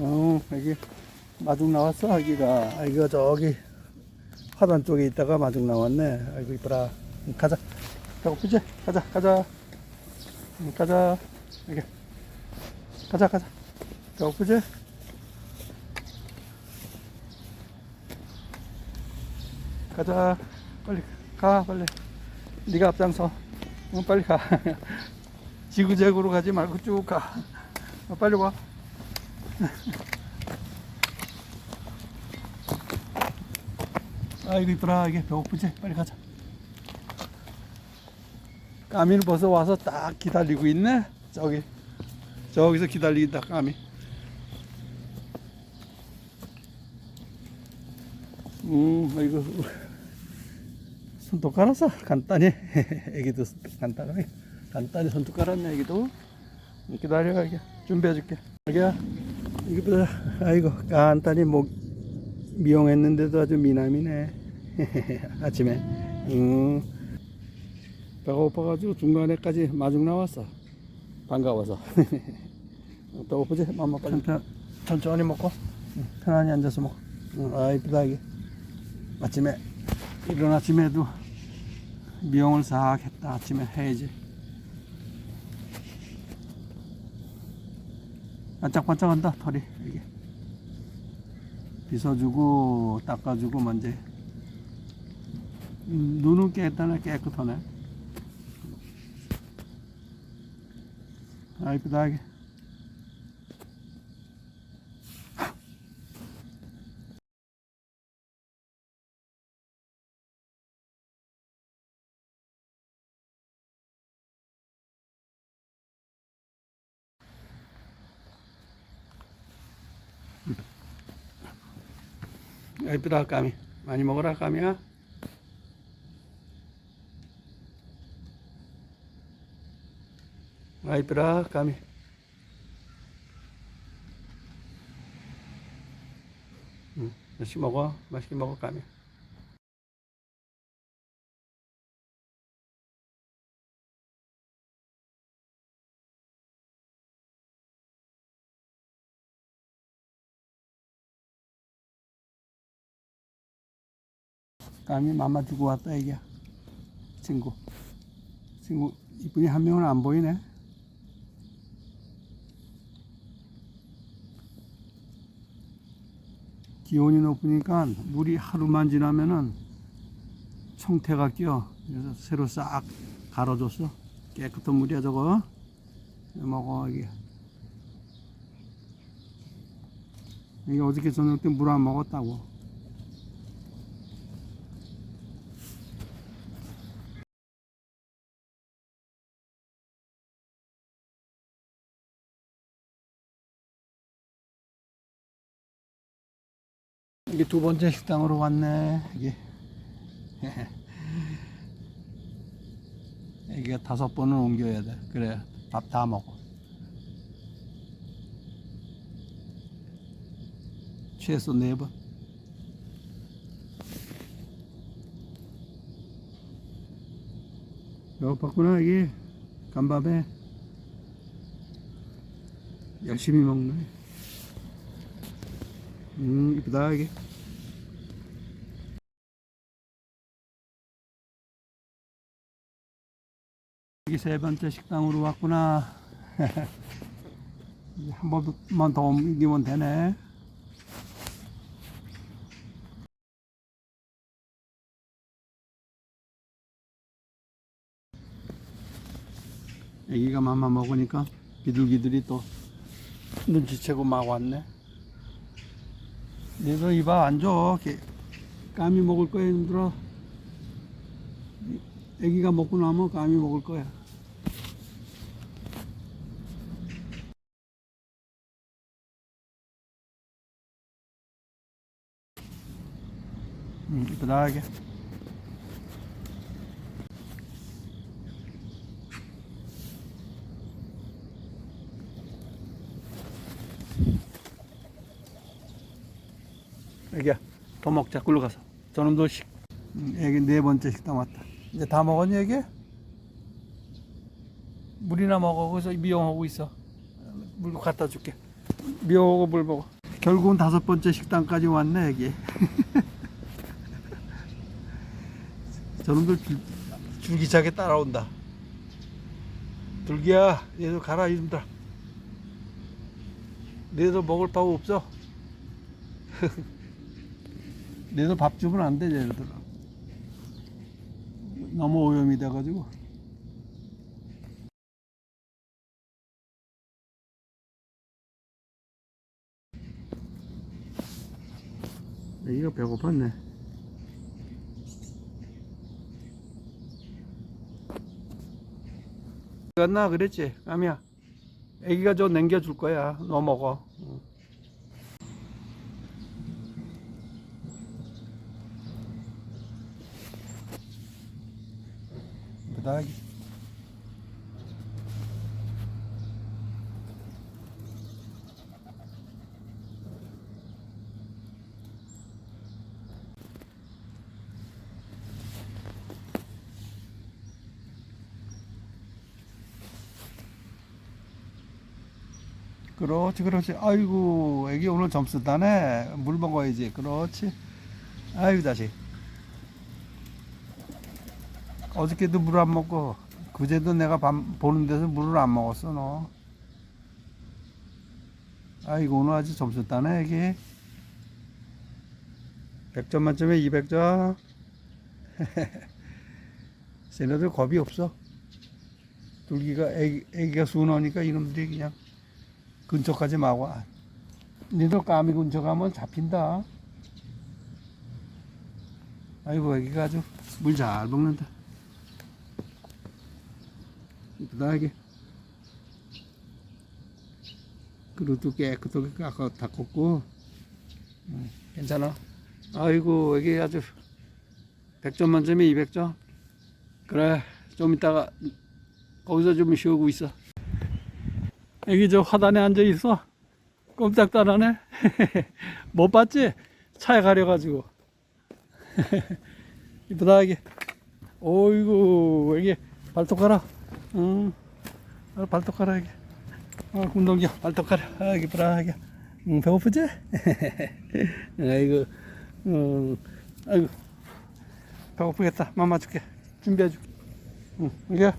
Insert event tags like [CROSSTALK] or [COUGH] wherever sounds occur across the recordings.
어, 여기 마중 나왔어, 아기가. 아기가 저기 화단 쪽에 있다가 마중 나왔네. 아이고, 이뻐라. 응, 가자. 배고프지? 가자, 가자. 응, 가자. 여기. 가자, 가자. 배고프지? 가자. 빨리 가, 빨리. 네가 앞장서. 응, 빨리 가. [LAUGHS] 지그재그로 가지 말고 쭉 가. 어, 빨리 와. 아이고 이쁘라 이게 배고프지? 빨리 가자. 까미는 벌써 와서 딱 기다리고 있네. 저기 저기서 기다리다 까미. 음, 아이고 손톱 깔았어 간단히. [LAUGHS] 애기도 간단하게 간단히 손톱 깔았네 애기도. 기다려 이게 준비해 줄게. 자기야 이거 봐. 아이고 간단히 목 미용했는데도 아주 미남이네. [LAUGHS] 아침에. 음. 배가 고파가지고 중간에까지 마중 나왔어. 반가워서. 배고프지? 맘마 빨리 편, 천천히 먹고. 응, 편안히 앉아서 먹어. 응, 아, 이쁘다, 이게. 아침에, 이른 아침에도 미용을 싹 했다. 아침에 해야지. 반짝반짝한다, 털이. 이게. 빗어주고 닦아주고 먼저 음, 눈은 깨끗하네 깨끗하네 아 이쁘다 이게 아, 이쁘다 까미. 많이 먹어라 까미야. 아 이쁘다 까미. 응, 맛있게 먹어? 맛있게 먹어 까미 까미 맘마 주고 왔다 이게. 친구. 친구 이분이 한 명은 안 보이네. 기온이 높으니까 물이 하루만 지나면은 청태가 껴 그래서 새로 싹 갈아줬어. 깨끗한 물이야 저거 먹어 이게. 이게 어저께 저녁 때 물 안 먹었다고 이게 두 번째 식당으로 왔네. 이게 [LAUGHS] 이게 다섯 번은 옮겨야 돼. 그래 밥 다 먹어. 최소 네 번. 배고팠구나 이게 간밤에 열심히 먹네. 음 이쁘다 이게. 여기 세 번째 식당으로 왔구나. [LAUGHS] 한 번만 더 옮기면 되네. 애기가 맘마 먹으니까 비둘기들이 또 눈치채고 막 왔네. 내가 이봐 앉아. 개- 까미 먹을 거야 힘들어. 애기가 먹고 나면 까미 먹을 거야. 음, 이쁘다 이게. 애기야, 더 먹자. 굴러 가서. 저놈도 식, 음, 애기 네 번째 식당 왔다. 이제 다 먹었니, 애기? 물이나 먹어. 거기서 미용하고 있어. 물 갖다 줄게. 미호고 물 먹어. 결국은 다섯 번째 식당까지 왔네 여기. [LAUGHS] 저놈들 줄, 줄기차게 따라온다. 둘기야, 얘도 가라 이놈들아. 너도 먹을 밥 없어? [LAUGHS] 너도 밥 주면 안 돼, 얘네들. 너무 오염이 돼가지고. 이거 배고팠네. 갔나 그랬지, 까미야. 애기가 저 남겨줄 거야. 너 먹어. 응. 그다기 그렇지 그렇지. 아이고 애기 오늘 점수 따네. 물 먹어야지. 그렇지. 아이고 다시. 어저께도 물 안 먹고 그제도 내가 밥 보는 데서 물을 안 먹었어 너. 아이고 오늘 아주 점수 따네 애기. 100점 만점에 200점. [LAUGHS] 쟤네들 겁이 없어. 둘기가 애기, 애기가 순하니까 이놈들이 그냥 근처까지 막 와. 니들 까미 근처 가면 잡힌다. 아이고, 애기가 아주 물 잘 먹는다. 이쁘다, 이게. 그릇도 깨끗하게 깎아 닦았고, 응, 괜찮아. 아이고, 애기 아주 100점 만점에 200점. 그래, 좀 이따가 거기서 좀 쉬고 있어. 여기 저 화단에 앉아 있어. 꼼짝달하네. [LAUGHS] 못 봤지? 차에 가려가지고. 이쁘다, 이게. 오이구, 여기 발톱 가라. 응. 어, 발톱 가라, 이게. 어, 군동기야, 발톱 가라. 아, 이쁘다, 이게. 응, 배고프지? [LAUGHS] 아이고, 응, 아이고. 배고프겠다. 맘마 줄게. 준비해줄게. 응, 이게.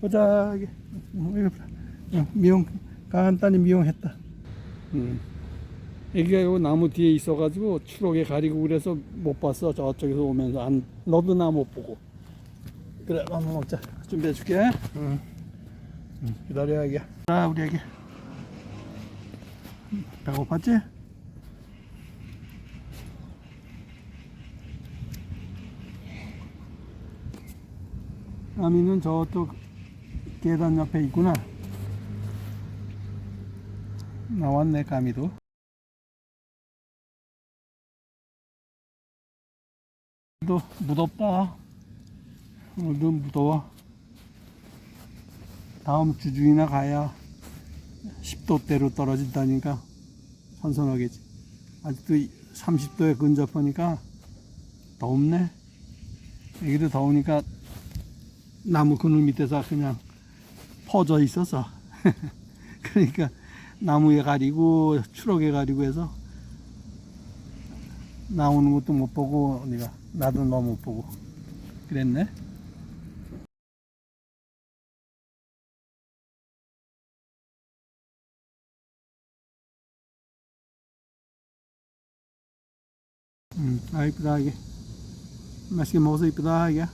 보자, 이게. 응, 봐. 응, 미용 간단히 미용했다. 음. 애기가 요 나무 뒤에 있어가지고 추록에 가리고 그래서 못 봤어. 저쪽에서 오면서 안 너도 나 못 보고. 그래, 한번 먹자. 준비해 줄게. 응. 응, 기다려 애기야. 자, 우리 애기. 음, 배고팠지? 아미는 저쪽 계단 옆에 있구나. 나왔네 까미도. 또 무덥다. 오늘도 무더워 다음 주 중이나 가야 10도대로 떨어진다니까 선선하겠지 아직도 30도에 근접하니까 덥네. 여기도 더우니까 나무 그늘 밑에서 그냥 퍼져 있어서. [LAUGHS] 그러니까 나무에 가리고 추럭에 가리고 해서 나오는 것도 못 보고 네가 나도 너못 보고 그랬네. 음, 아 이쁘다 이게 맛있게 먹어서 이쁘다 이게.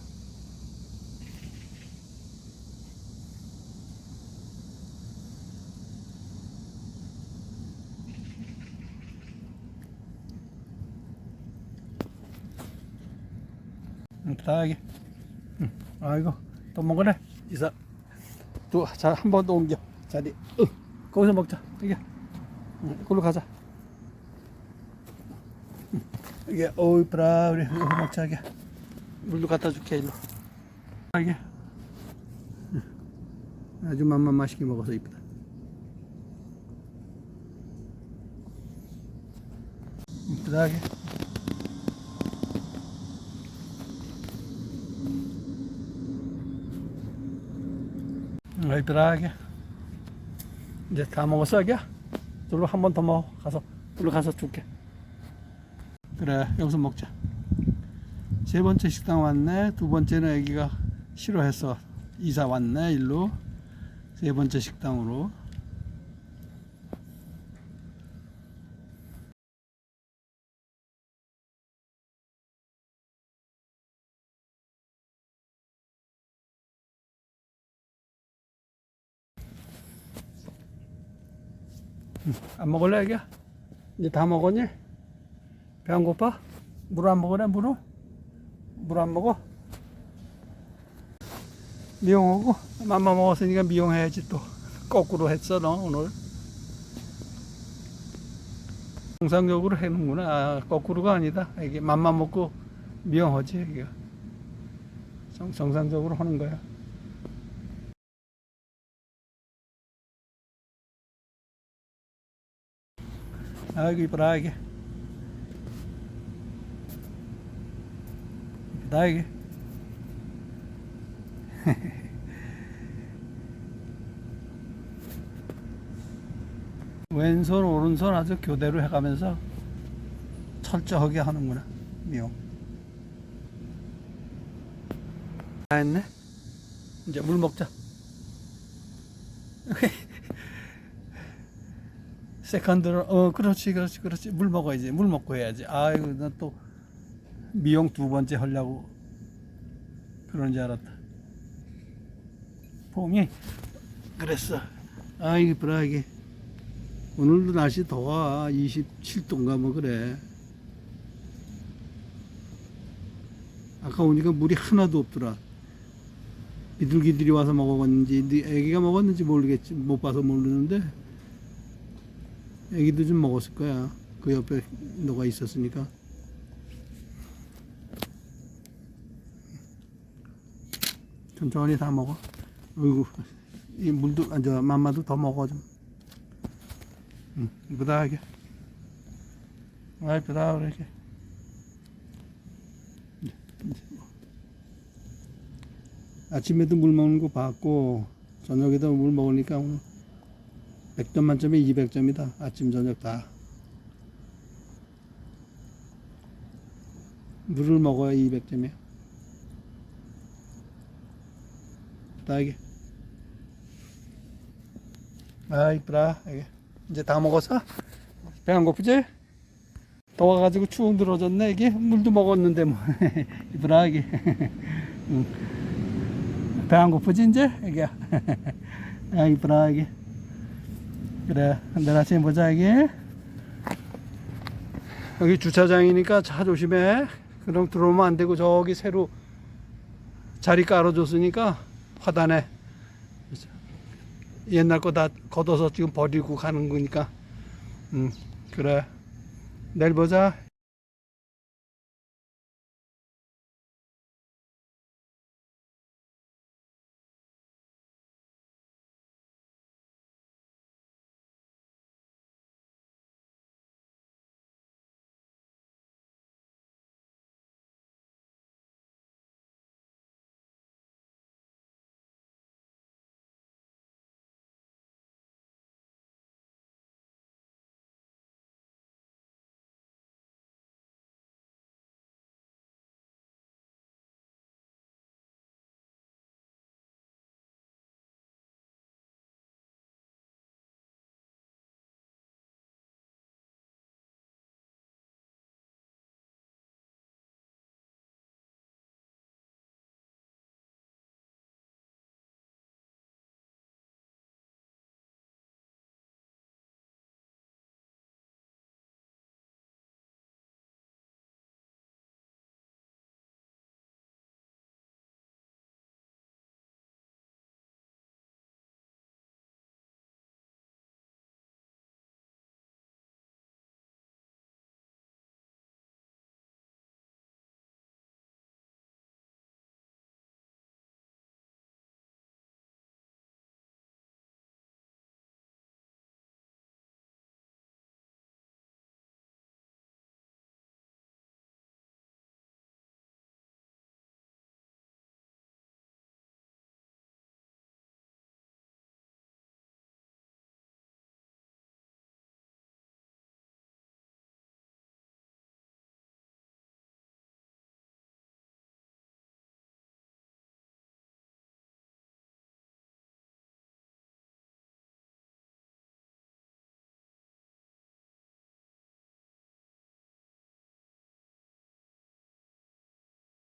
이게. 음, 아이고 또 먹으래 이사. 또자 한 번 더 옮겨 자리. 으, 거기서 먹자 이게. 음, 이걸로 가자. 음, 이게 어우 이쁘다 우리 여기 먹자 이게. 물도 갖다 줄게 일로. 아, 이게. 음, 아주 맘만 맛있게 먹어서 이쁘다. 이쁘다 이게. 음, 이쁘다 이게. 이제 다 먹었어 이게. 저로 한 번 더 먹어. 가서 저로 가서 줄게. 그래 여기서 먹자. 세 번째 식당 왔네. 두 번째는 애기가 싫어했어 이사 왔네 일로. 세 번째 식당으로 안 먹을래 애기야? 이제 다 먹었니? 배 안 고파? 물 안 먹으래 물을? 물 안 먹어? 미용하고 맘마 먹었으니까 미용해야지 또 거꾸로 했어 너 오늘 정상적으로 해놓는구나 아, 거꾸로가 아니다 이게 맘마 먹고 미용하지 이게 정, 정상적으로 하는 거야 아이고 이뻐라 이게 이쁘다 이게 왼손 오른손 아주 교대로 해가면서 철저하게 하는구나 미용. 다 했네? 이제 물 먹자 세컨드로 어 그렇지 그렇지 그렇지. 물 먹어야지 물 먹고 해야지. 아이고 나또 미용 두 번째 하려고 그런 줄 알았다. 봄이 그랬어. 아이고 이쁘라 이게. 오늘도 날씨 더워. 27도인가 뭐 그래. 아까 오니까 물이 하나도 없더라. 비둘기들이 와서 먹었는지 네 애기가 먹었는지 모르겠지. 못 봐서 모르는데 애기도 좀 먹었을 거야. 그 옆에 너가 있었으니까. 천천히 다 먹어. 어이구 이 물도 아 저 맘마도 더 먹어 좀. 응, 이쁘다 이게. 아 이쁘다 이렇게. 이제 뭐. 아침에도 물 먹는 거 봤고 저녁에도 물 먹으니까 오늘 100점 만점에 200점이다. 아침 저녁 다. 물을 먹어야 200점이야. 다 이게. 아 이게. 이제 다 먹었어? 배 안 고프지? 더워가지고 추억 들어졌네 이게? 물도 먹었는데 뭐. [LAUGHS] 이쁘다 이게. [LAUGHS] 배안 고프지 이제? 이게. [LAUGHS] 아 이쁘다 이게 그래 내일 아침에 보자 이게 여기 주차장이니까 차 조심해. 그럼 들어오면 안 되고 저기 새로 자리 깔아줬으니까 화단에. 옛날 거 다 걷어서 지금 버리고 가는 거니까. 음 그래. 내일 보자